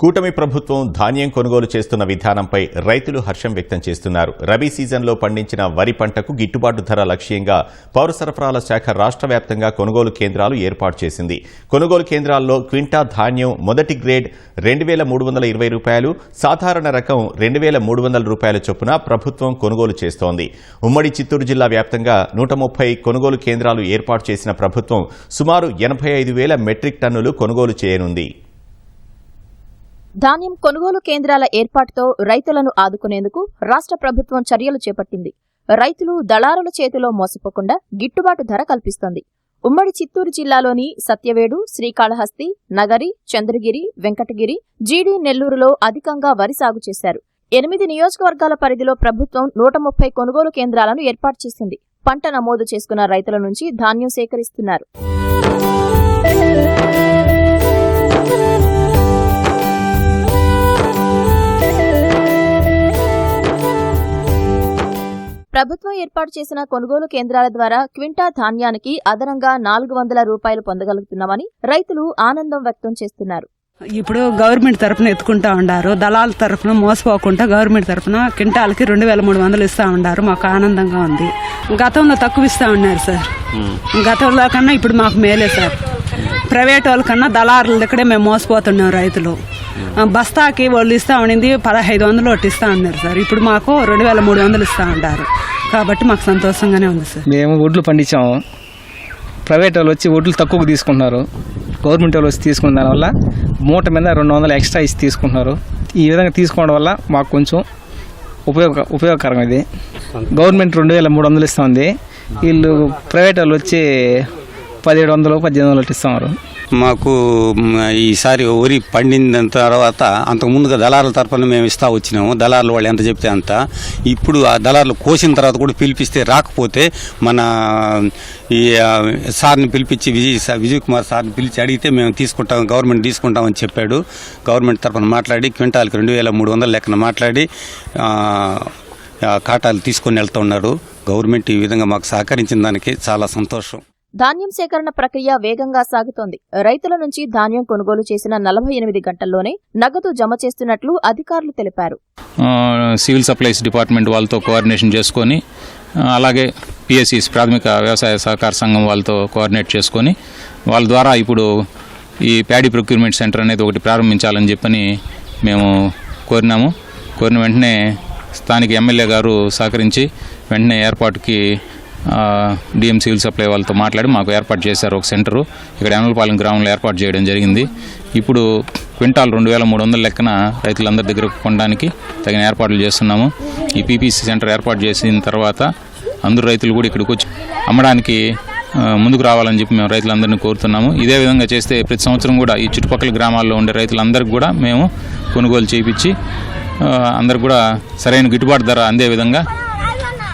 కూటమి ప్రభుత్వం ధాన్యం కొనుగోలు చేస్తున్న విధానంపై రైతులు హర్షం వ్యక్తం చేస్తున్నారు. రబీ సీజన్లో పండించిన వరి పంటకు గిట్టుబాటు ధర లక్ష్యంగా పౌర సరఫరాల శాఖ రాష్ట్ర వ్యాప్తంగా కొనుగోలు కేంద్రాలు ఏర్పాటు చేసింది. కొనుగోలు కేంద్రాల్లో క్వింటా ధాన్యం మొదటి గ్రేడ్ రెండు వేల మూడు వందల ఇరవై రూపాయలు సాధారణ రకం రెండు వేల మూడు వందల రూపాయల చొప్పున ప్రభుత్వం కొనుగోలు చేస్తోంది. ఉమ్మడి చిత్తూరు జిల్లా వ్యాప్తంగా నూట ముప్పై కొనుగోలు కేంద్రాలు ఏర్పాటు చేసిన ప్రభుత్వం సుమారు ఎనభై ఐదు వేల మెట్రిక్ టన్నులు కొనుగోలు చేయనుంది. ధాన్యం కొనుగోలు కేంద్రాల ఏర్పాటుతో రైతులను ఆదుకునేందుకు రాష్ట్ర ప్రభుత్వం చర్యలు చేపట్టింది. రైతులు దళారుల చేతిలో మోసపోకుండా గిట్టుబాటు ధర కల్పిస్తోంది. ఉమ్మడి చిత్తూరు జిల్లాలోని సత్యవేడు శ్రీకాళహస్తి నగరి చంద్రగిరి వెంకటగిరి జీడీ నెల్లూరులో అధికంగా వరి సాగు చేశారు. ఎనిమిది నియోజకవర్గాల పరిధిలో ప్రభుత్వం నూట ముప్పై కొనుగోలు కేంద్రాలను ఏర్పాటు చేసింది. పంట నమోదు చేసుకున్న రైతుల నుంచి ధాన్యం సేకరిస్తున్నారు. ప్రభుత్వం ఏర్పాటు చేసిన కొనుగోలు కేంద్రాల ద్వారా క్వింటా ధాన్యానికి అదనంగా నాలుగు వందల రూపాయలు పొందగలుగుతున్నామని రైతులు ఆనందం వ్యక్తం చేస్తున్నారు. ఇప్పుడు గవర్నమెంట్ తరఫున ఎత్తుకుంటా ఉండారు. దళాల తరఫున మోసపోకుండా గవర్నమెంట్ తరఫున క్వింటాల్కి రెండు వేల మూడు వందలు ఇస్తా ఉండారు. మాకు ఆనందంగా ఉంది. గతంలో తక్కువ ఇస్తా ఉన్నారు సార్. గతంలో కన్నా ఇప్పుడు మాకు మేలే సార్. ప్రైవేట్ వాళ్ళ కన్నా దళారుల దగ్గరే మేము మోసపోతున్నాం రైతులు. బస్తాకి వాళ్ళు ఇస్తా ఉండింది పదహైదు వందలు ఒకటి ఇస్తా ఉన్నారు సార్. ఇప్పుడు మాకు రెండు వేల మూడు వందలు ఇస్తా ఉంటారు కాబట్టి మాకు సంతోషంగానే ఉంది సార్. మేము వడ్లు పండించాము. ప్రైవేట్ వాళ్ళు వచ్చి వడ్లు తక్కువకు తీసుకుంటున్నారు. గవర్నమెంట్ వాళ్ళు వచ్చి తీసుకున్న దానివల్ల మూట మీద రెండు వందలు ఎక్స్ట్రా ఇచ్చి తీసుకుంటున్నారు. ఈ విధంగా తీసుకోవడం వల్ల మాకు కొంచెం ఉపయోగ ఉపయోగకరం ఇది. గవర్నమెంట్ రెండు వేల మూడు వందలు ఇస్తుంది వీళ్ళు ప్రైవేట్ వాళ్ళు వచ్చి పదిహేడు వందలు పద్దెనిమిది వందలు ఇస్తున్నారు మాకు ఈసారి వరి పండిన తర్వాత అంతకు ముందుగా దళారుల తరఫున మేము ఇస్తా వచ్చినాము. దళారులు వాళ్ళు ఎంత చెప్తే అంత. ఇప్పుడు ఆ దళారులు కోసిన తర్వాత కూడా పిలిపిస్తే రాకపోతే మన ఈ సార్ని పిలిపించి విజయ్ విజయ్ కుమార్ సార్ని పిలిచి అడిగితే మేము తీసుకుంటాం గవర్నమెంట్ తీసుకుంటామని చెప్పాడు. గవర్నమెంట్ తరఫున మాట్లాడి క్వింటాల్కి రెండు వేల మూడు వందల లెక్కన మాట్లాడి కాటాలు తీసుకొని వెళ్తూ గవర్నమెంట్ ఈ విధంగా మాకు సహకరించిన దానికి చాలా సంతోషం. ధాన్యం సేకరణ ప్రక్రియ వేగంగా సాగుతోంది. రైతుల నుంచి ధాన్యం కొనుగోలు చేసిన నలభై ఎనిమిది గంటల్లోనే నగదు జమ చేస్తున్నట్లు అధికారులు తెలిపారు. సివిల్ సప్లైస్ డిపార్ట్మెంట్ వాళ్ళతో కోఆర్డినేషన్ చేసుకొని అలాగే పిఎస్సిస్ ప్రాథమిక వ్యవసాయ సహకార సంఘం వాళ్ళతో కోఆర్డినేట్ చేసుకొని వాళ్ళ ద్వారా ఇప్పుడు ఈ ప్యాడీ ప్రొక్యూర్మెంట్ సెంటర్ అనేది ఒకటి ప్రారంభించాలని చెప్పని మేము కోరినాము. కోరిన వెంటనే స్థానిక ఎమ్మెల్యే గారు సహకరించి వెంటనే ఏర్పాటుకి డిఎం సివిల్ సప్లై వాళ్ళతో మాట్లాడి మాకు ఏర్పాటు చేశారు ఒక సెంటరు. ఇక్కడ ఎనలపాలెం గ్రామంలో ఏర్పాటు చేయడం జరిగింది. ఇప్పుడు క్వింటాల్ రెండు వేల మూడు వందల లెక్కన రైతులందరి దగ్గర కొనడానికి తగిన ఏర్పాట్లు చేస్తున్నాము. ఈ పీపీసీ సెంటర్ ఏర్పాటు చేసిన తర్వాత అందరు రైతులు కూడా ఇక్కడికి వచ్చి అమ్మడానికి ముందుకు రావాలని చెప్పి మేము రైతులందరినీ కోరుతున్నాము. ఇదే విధంగా చేస్తే ప్రతి సంవత్సరం కూడా ఈ చుట్టుపక్కల గ్రామాల్లో ఉండే రైతులందరికీ కూడా మేము కొనుగోలు చేయించి అందరికి కూడా సరైన గిట్టుబాటు ధర అందే విధంగా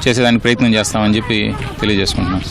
చేసేదానికి ప్రయత్నం చేస్తామని చెప్పి తెలియజేసుకుంటున్నాం.